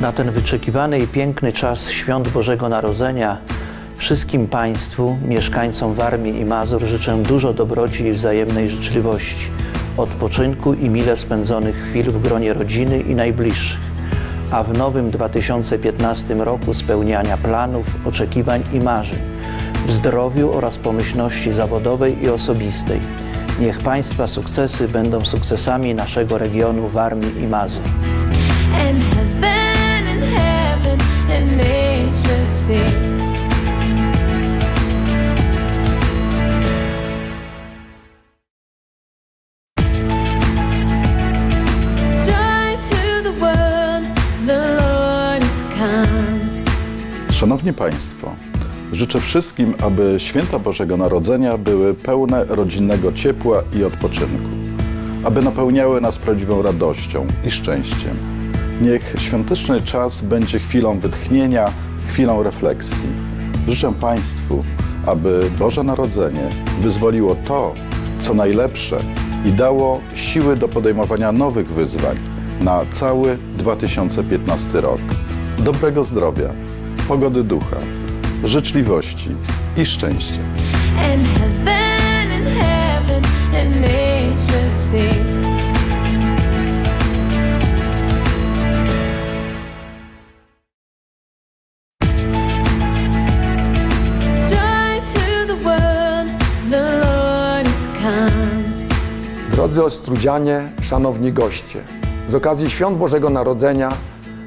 Na ten wyczekiwany i piękny czas świąt Bożego Narodzenia wszystkim Państwu, mieszkańcom Warmii i Mazur życzę dużo dobroci i wzajemnej życzliwości, odpoczynku i mile spędzonych chwil w gronie rodziny i najbliższych, a w nowym 2015 roku spełniania planów, oczekiwań i marzeń, w zdrowiu oraz pomyślności zawodowej i osobistej. Niech Państwa sukcesy będą sukcesami naszego regionu Warmii i Mazur. Come. Szanowni Państwo, życzę wszystkim, aby święta Bożego Narodzenia były pełne rodzinnego ciepła i odpoczynku, aby napełniały nas prawdziwą radością i szczęściem. Niech świąteczny czas będzie chwilą wytchnienia, chwilą refleksji. Życzę Państwu, aby Boże Narodzenie wyzwoliło to, co najlepsze i dało siły do podejmowania nowych wyzwań na cały 2015 rok. Dobrego zdrowia, pogody ducha, życzliwości i szczęścia. Drodzy Ostrudzianie, szanowni goście, z okazji Świąt Bożego Narodzenia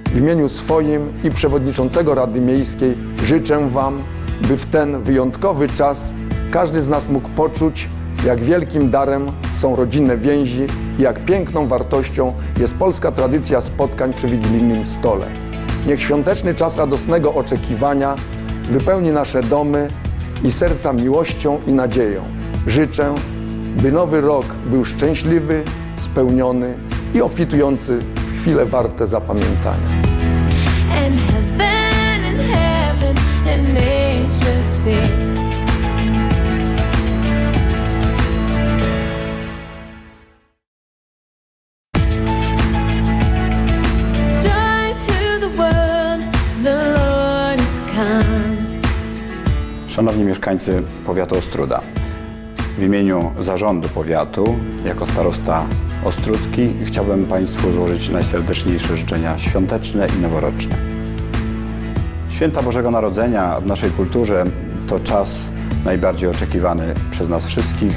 w imieniu swoim i przewodniczącego Rady Miejskiej życzę Wam, by w ten wyjątkowy czas każdy z nas mógł poczuć, jak wielkim darem są rodzinne więzi i jak piękną wartością jest polska tradycja spotkań przy wigilijnym stole. Niech świąteczny czas radosnego oczekiwania wypełni nasze domy i serca miłością i nadzieją. Życzę, by nowy rok był szczęśliwy, spełniony i obfitujący w chwile warte zapamiętania. And heaven and heaven and nature sing. Szanowni mieszkańcy powiatu Ostruda, w imieniu zarządu powiatu, jako starosta ostrudzki, chciałbym Państwu złożyć najserdeczniejsze życzenia świąteczne i noworoczne. Święta Bożego Narodzenia w naszej kulturze to czas najbardziej oczekiwany przez nas wszystkich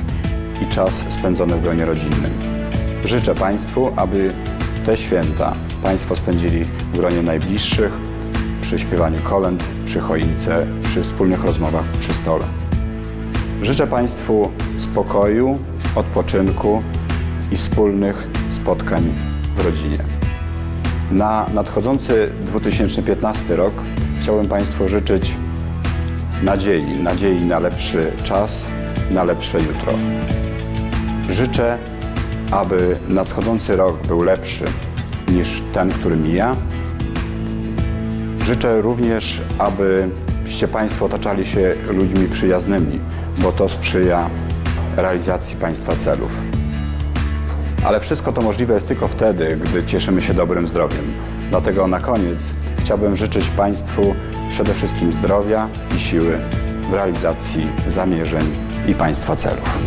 i czas spędzony w gronie rodzinnym. Życzę Państwu, aby te święta Państwo spędzili w gronie najbliższych, przy śpiewaniu kolęd, przy choince, przy wspólnych rozmowach przy stole. Życzę Państwu spokoju, odpoczynku i wspólnych spotkań w rodzinie. Na nadchodzący 2015 rok chciałbym Państwu życzyć nadziei, nadziei na lepszy czas, na lepsze jutro. Życzę, aby nadchodzący rok był lepszy niż ten, który mija. Życzę również, abyście Państwo otaczali się ludźmi przyjaznymi, bo to sprzyja realizacji Państwa celów. Ale wszystko to możliwe jest tylko wtedy, gdy cieszymy się dobrym zdrowiem. Dlatego na koniec chciałbym życzyć Państwu przede wszystkim zdrowia i siły w realizacji zamierzeń i Państwa celów.